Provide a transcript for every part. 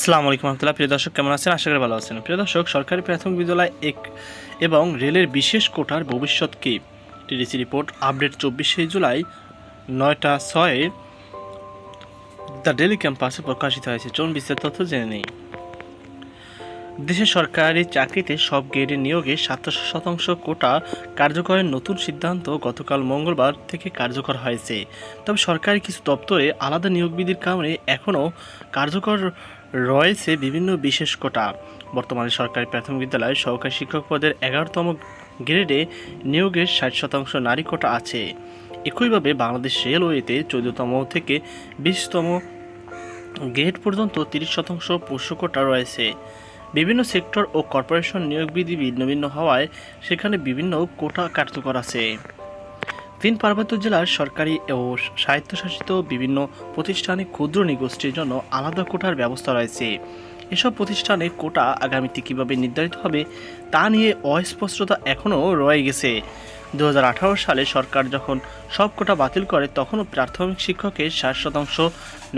আসসালামু আলাইকুম রহমতুল্লাহ। প্রিয় দর্শক, কেমন আছেন? আশা করি ভালো আছেন। প্রিয় দর্শক, সরকারি প্রাথমিক বিদ্যালয় এক এবং রেলের বিশেষ কোটার ভবিষ্যৎ কি? টিডিসি রিপোর্ট, আপডেট চব্বিশে জুলাই, নয়টা ছয়ে। দ্য ডেলি ক্যাম্পাসে প্রকাশিত হয়েছে। চলুন বিস্তারিত তথ্য জেনে নেই। দেশের সরকারি চাকরিতে সব গ্রেডে নিয়োগে সাতাশ শতাংশ কোটা কার্যকরের নতুন সিদ্ধান্ত গতকাল মঙ্গলবার থেকে কার্যকর হয়েছে। তবে সরকারি কিছু দপ্তরে আলাদা নিয়োগ বিধির কারণে এখনও কার্যকর রয়েছে বিভিন্ন বিশেষ কোটা। বর্তমানে সরকারি প্রাথমিক বিদ্যালয়ে সহকারী শিক্ষক পদের এগারোতম গ্রেডে নিয়োগের ষাট শতাংশ নারী কোটা আছে। একইভাবে বাংলাদেশ রেলওয়েতে চৌদ্দতম থেকে বিশতম গ্রেড পর্যন্ত তিরিশ শতাংশ পুরুষ কোটা রয়েছে। বিভিন্ন সেক্টর ও কর্পোরেশন নিয়োগ বিধি ভিন্ন ভিন্ন হওয়ায় সেখানে বিভিন্ন কোটা কার্যকর আছে। তিন পার্বত্য জেলার সরকারি ও স্বায়ত্তশাসিত বিভিন্ন প্রতিষ্ঠানে ক্ষুদ্র নিগোষ্ঠীর জন্য আলাদা কোটার ব্যবস্থা রয়েছে। এসব প্রতিষ্ঠানে কোটা আগামীতে কীভাবে নির্ধারিত হবে তা নিয়ে অস্পষ্টতা এখনও রয়ে গেছে। দু হাজার আঠারো সালে সরকার যখন সব কোটা বাতিল করে, তখনও প্রাথমিক শিক্ষকের ষাট শতাংশ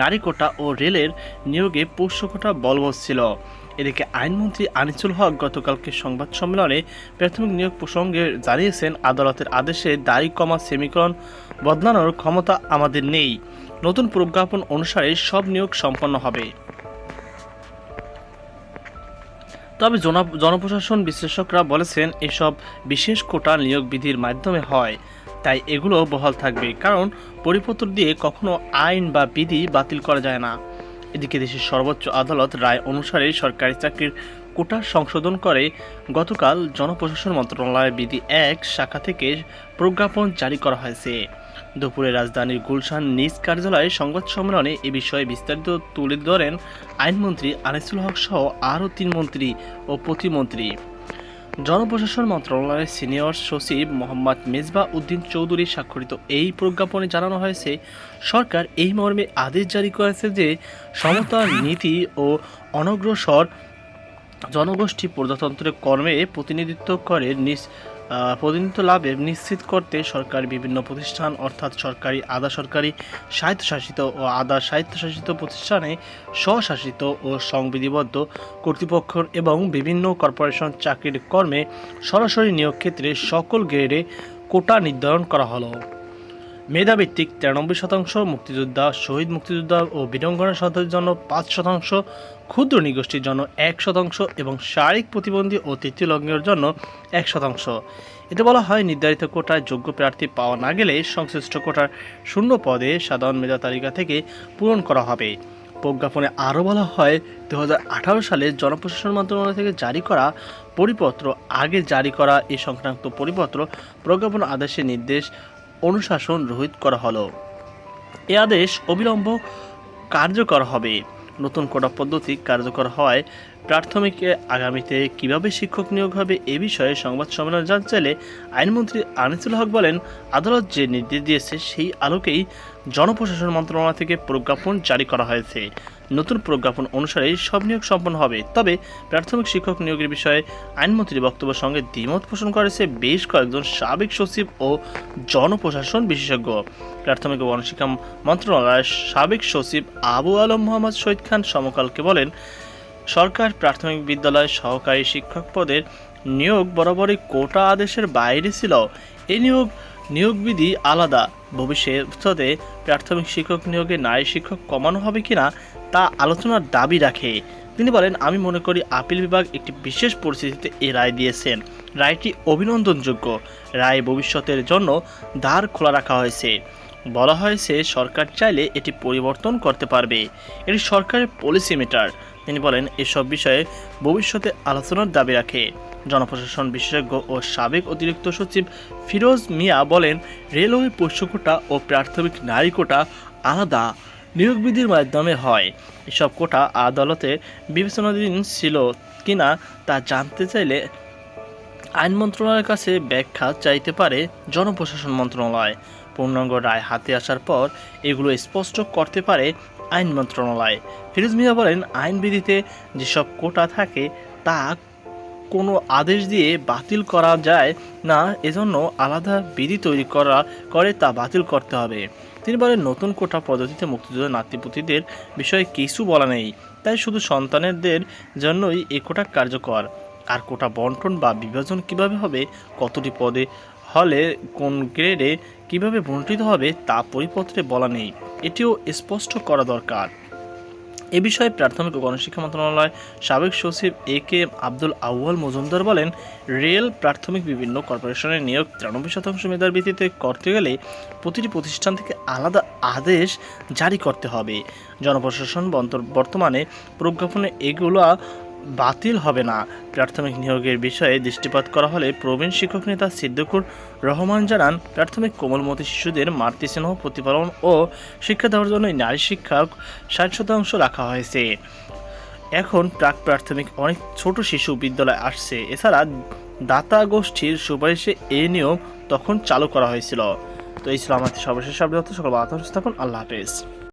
নারী কোটা ও রেলের নিয়োগে পোষ্য কোটা বলবৎ ছিল। এদিকে আইনমন্ত্রী আনিসুল হক গতকালকে সংবাদ সম্মেলনে প্রাথমিক নিয়োগ প্রসঙ্গে জানিয়েছেন, আদালতের আদেশে দাড়ি কমা সেমিকরণ বদলানোর ক্ষমতা আমাদের নেই। নতুন প্রজ্ঞাপন অনুসারে সব নিয়োগ সম্পন্ন হবে। তবে জন- জনপ্রশাসন বিশ্লেষকরা বলেছেন, এসব বিশেষ কোটা নিয়োগ বিধির মাধ্যমে হয়। তাই এগুলো বহাল থাকবে। কারণ পরিপত্র দিয়ে কখনো আইন বা বিধি বাতিল করা যায় না। এদিকে দেশের সর্বোচ্চ আদালত রায় অনুসারে সরকারি চাকরির কোটা সংশোধন করে। গতকাল জনপ্রশাসন মন্ত্রণালয়ের বিধি এক শাখা থেকে প্রজ্ঞাপন জারি করা হয়েছে। দুপুরে রাজধানীর গুলশান নিজ কার্যালয়ে সংবাদ সম্মেলনে এ বিষয়ে বিস্তারিত তুলে ধরেন আইনমন্ত্রী আনিসুল হক সহ আরও তিন মন্ত্রী ও প্রতিমন্ত্রী। জনপ্রশাসন মন্ত্রণালয়ের সিনিয়র সচিব মোহাম্মদ মেজবা উদ্দিন চৌধুরী স্বাক্ষরিত এই প্রজ্ঞাপনে জানানো হয়েছে সরকার এই মর্মে আদেশ জারি করেছে যে সমতার নীতি ও অনগ্রসর জনগোষ্ঠী প্রজাতন্ত্রের কর্মে প্রতিনিধিত্ব করে আহ, প্রতিনিধিত্ব লাভে নিশ্চিত করতে সরকার বিভিন্ন প্রতিষ্ঠান, অর্থাৎ সরকারি আধা সরকারি স্বায়ত্তশাসিত ও আধা স্বায়ত্তশাসিত প্রতিষ্ঠানে স্বশাসিত ও সংবিধিবদ্ধ কর্তৃপক্ষ এবং বিভিন্ন কর্পোরেশন চাকরির কর্মে সরাসরি নিয়োগ ক্ষেত্রে সকল গ্রেডে কোটা নির্ধারণ করা হলো। মেধাভিত্তিক তিরানব্বই শতাংশ, মুক্তিযোদ্ধা, শহীদ মুক্তিযোদ্ধা ও বীরঙ্গনা সদস্যের জন্য পাঁচ শতাংশ, ক্ষুদ্র নিগোষ্ঠীর জন্য এক শতাংশ এবং শারীরিক প্রতিবন্ধী ও তৃতীয় লগ্নের জন্য এক শতাংশ। এতে বলা হয়, নির্ধারিত কোটায় যোগ্য প্রার্থী পাওয়া না গেলে সংশ্লিষ্ট কোটার শূন্য পদে সাধারণ মেধা তালিকা থেকে পূরণ করা হবে। প্রজ্ঞাপনে আরও বলা হয় দু হাজার আঠারো সালে জনপ্রশাসন মন্ত্রণালয় থেকে জারি করা পরিপত্র, আগে জারি করা এ সংক্রান্ত পরিপত্র প্রজ্ঞাপন আদেশের নির্দেশ অনুশাসন রহিত করা হলো। এ আদেশ অবিলম্ব কার্যকর হবে। নতুন কোটা পদ্ধতি কার্যকর হওয়ায় প্রাথমিকে আগামীতে কীভাবে শিক্ষক নিয়োগ হবে এ বিষয়ে সংবাদ সম্মেলনে চাইলে আইনমন্ত্রী আনিসুল হক বলেন, আদালত যে নির্দেশ দিয়েছে সেই আলোকেই জনপ্রশাসন মন্ত্রণালয় থেকে প্রজ্ঞাপন জারি করা হয়েছে। নতুন প্রজ্ঞাপন অনুসারে সব নিয়োগ সম্পন্ন হবে। তবে প্রাথমিক শিক্ষক নিয়োগের বিষয়ে আইনমন্ত্রীর বক্তব্যের সঙ্গে দ্বিমত পোষণ করেছে বেশ কয়েকজন সাবেক সচিব ও জনপ্রশাসন বিশেষজ্ঞ। প্রাথমিক ও গণশিক্ষা মন্ত্রণালয়ের সাবেক সচিব আবু আলম মোহাম্মদ শহীদ খান সমকালকে বলেন, সরকার প্রাথমিক বিদ্যালয় সহকারী শিক্ষক পদের নিয়োগ বরাবরই কোটা আদেশের বাইরে ছিল। এই নিয়োগ নিয়োগ বিধি আলাদা। ভবিষ্যতে প্রাথমিক শিক্ষক নিয়োগে নারী শিক্ষক কমানো হবে কিনা তা আলোচনার দাবি রাখে। তিনি বলেন, আমি মনে করি আপিল বিভাগ একটি বিশেষ পরিস্থিতিতে এ রায় দিয়েছেন। রায়টি অভিনন্দনযোগ্য। রায় ভবিষ্যতের জন্য দ্বার খোলা রাখা হয়েছে। বলা হয়েছে, সরকার চাইলে এটি পরিবর্তন করতে পারবে। এটি সরকারের পলিসি মেটার তিনি বলেন, এসব বিষয়ে ভবিষ্যতে আলোচনার দাবি রাখে। জনপ্রশাসন বিশেষজ্ঞ ও সাবেক অতিরিক্ত সচিব ফিরোজ মিয়া বলেন, রেলওয়ে পোষ্য কোটা ও প্রাথমিক নারী কোটা আলাদা নিয়োগ বিধির মাধ্যমে হয়। এসব কোটা আদালতে বিবেচনাধীন ছিল কিনা তা জানতে চাইলে আইন মন্ত্রণালয়ের কাছে ব্যাখ্যা চাইতে পারে জনপ্রশাসন মন্ত্রণালয়। পূর্ণাঙ্গ রায় হাতে আসার পর এগুলো স্পষ্ট করতে পারে আইন মন্ত্রণালয়। ফিরোজ মিয়া বলেন আইনবিধিতে যেসব কোটা থাকে, তা কোনো আদেশ দিয়ে বাতিল করা যায় না। এজন্য আলাদা বিধি তৈরি করা, করে তা বাতিল করতে হবে। তিনি বলেন, নতুন কোটা পদ্ধতিতে মুক্তিযোদ্ধা নাতিপুতিদের বিষয়ে কিছু বলা নেই। তাই শুধু সন্তানদের জন্যই এই কোটা কার্যকর। আর কোটা বন্টন বা বিভাজন কীভাবে হবে, কতটি পদে হলে কোন গ্রেডে কীভাবে বণ্টিত হবে তা পরিপত্রে বলা নেই। এটিও স্পষ্ট করা দরকার। এ বিষয়ে প্রাথমিক ও গণশিক্ষা মন্ত্রণালয় সাবেক সচিব এ কে আব্দুল আউয়াল মজুমদার বলেন, রেল প্রাথমিক বিভিন্ন কর্পোরেশনের নিয়োগ তিরানব্বই শতাংশ মেধার ভিত্তিতে করতে গেলে প্রতিটি প্রতিষ্ঠান থেকে আলাদা আদেশ জারি করতে হবে। জনপ্রশাসন বর্তমানে প্রজ্ঞাপনে এগুলো বাতিল হবে না। প্রাথমিক নিয়োগের বিষয়ে দৃষ্টিপাত করা হলে প্রবীণ শিক্ষক নেতা সিদ্দিকুর রহমান জানান, প্রাথমিক কোমলমতি শিশুদের মাতৃস্নেহ প্রতিপালন ও শিক্ষা দেওয়ার জন্য নারী শিক্ষক ষাট শতাংশ রাখা হয়েছে। এখন প্রাক প্রাথমিক অনেক ছোট শিশু বিদ্যালয়ে আসছে। এছাড়া দাতা গোষ্ঠীর সুপারিশে এই নিয়ম তখন চালু করা হয়েছিল। তো এই ছিল আমাদের সর্বশেষ আপডেট। সকল বার্তা থাকুন, আল্লাহ হাফেজ।